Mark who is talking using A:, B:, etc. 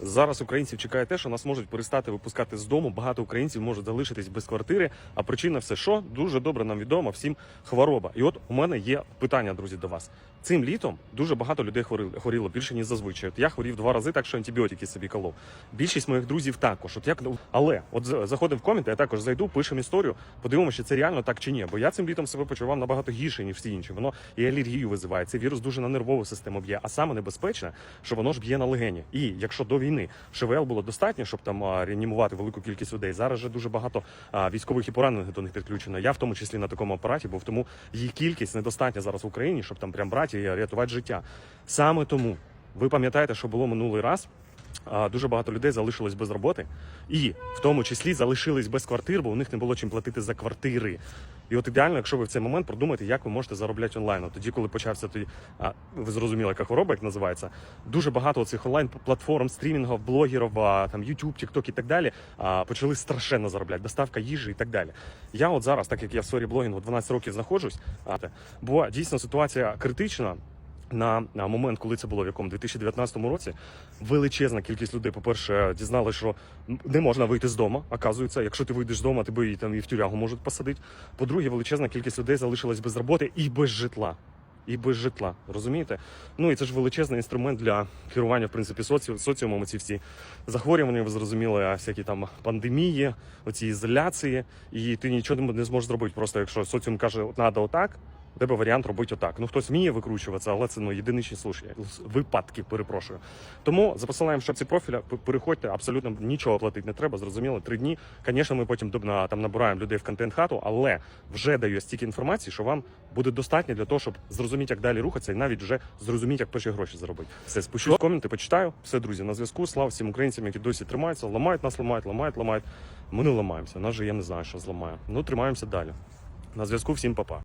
A: Зараз українців чекає те, що нас можуть перестати випускати з дому. Багато українців можуть залишитись без квартири. А причина все що дуже добре нам відомо всім хвороба. І от у мене є питання, друзі, до вас. Цим літом дуже багато людей хворіло більше ніж зазвичай. От я хворів два рази, так що антибіотики собі колов. Більшість моїх друзів також. От як але от заходив в коменти, я також зайду, пишемо історію, подивимося, чи це реально так чи ні. Бо я цим літом себе почував набагато гірше, ніж всі інші. Воно і алергію визиває. Цей вірус дуже на нервову систему б'є. А саме небезпечне, що воно ж б'є на легені. І якщо до війни ШВЛ було достатньо, щоб там реанімувати велику кількість людей, зараз же дуже багато військових і поранених до них підключено. Я в тому числі на такому апараті, був тому їх кількість недостатня зараз в Україні, щоб там прям брати і рятувати життя. Саме тому ви пам'ятаєте, що було минулий раз. Дуже багато людей залишилось без роботи, і в тому числі залишились без квартир, бо у них не було чим платити за квартири. І от ідеально, якщо ви в цей момент продумаєте, як ви можете заробляти онлайн. От тоді, коли почався тоді, а, ви зрозуміли, яка хвороба, як називається, дуже багато цих онлайн платформ, стрімінгів, блогерів, а, там YouTube, TikTok і так далі, а, почали страшенно заробляти, доставка їжі і так далі. Я от зараз, так як я в сфері блогінгу 12 років знаходжусь, а, бо дійсно ситуація критична. На, момент, коли це було в якому 2019 році, величезна кількість людей, по-перше, дізналися, що не можна вийти з дому. Оказується, якщо ти вийдеш з дому, тебе і там і в тюрягу можуть посадити. По-друге, величезна кількість людей залишилась без роботи і без житла. І без житла, розумієте? Ну і це ж величезний інструмент для керування, в принципі, соці... соціумом. Ці всі захворювання, ви зрозуміли, всякі там пандемії, оці ізоляції, і ти нічого не зможеш зробити. Просто якщо соціум каже, треба отак, тебе варіант робити отак. Ну хтось вміє викручуватися, але це ну єдиничні случаї, випадки, перепрошую. Тому за посиланням в шапці профіля переходьте, абсолютно нічого платити не треба. Зрозуміло, три дні. Звісно, ми потім там набираємо людей в контент хату, але вже даю стільки інформації, що вам буде достатньо для того, щоб зрозуміти, як далі рухатися, і навіть вже зрозуміти, як перші гроші заробити. Все спущу коменти, почитаю. Все, друзі, на зв'язку. Слава всім українцям, які досі тримаються, ламають нас, ламають, ламають, ламають. Ми не ламаємося. Нас же я не знаю, що зламає. Ну тримаємося далі. На зв'язку всім па-па.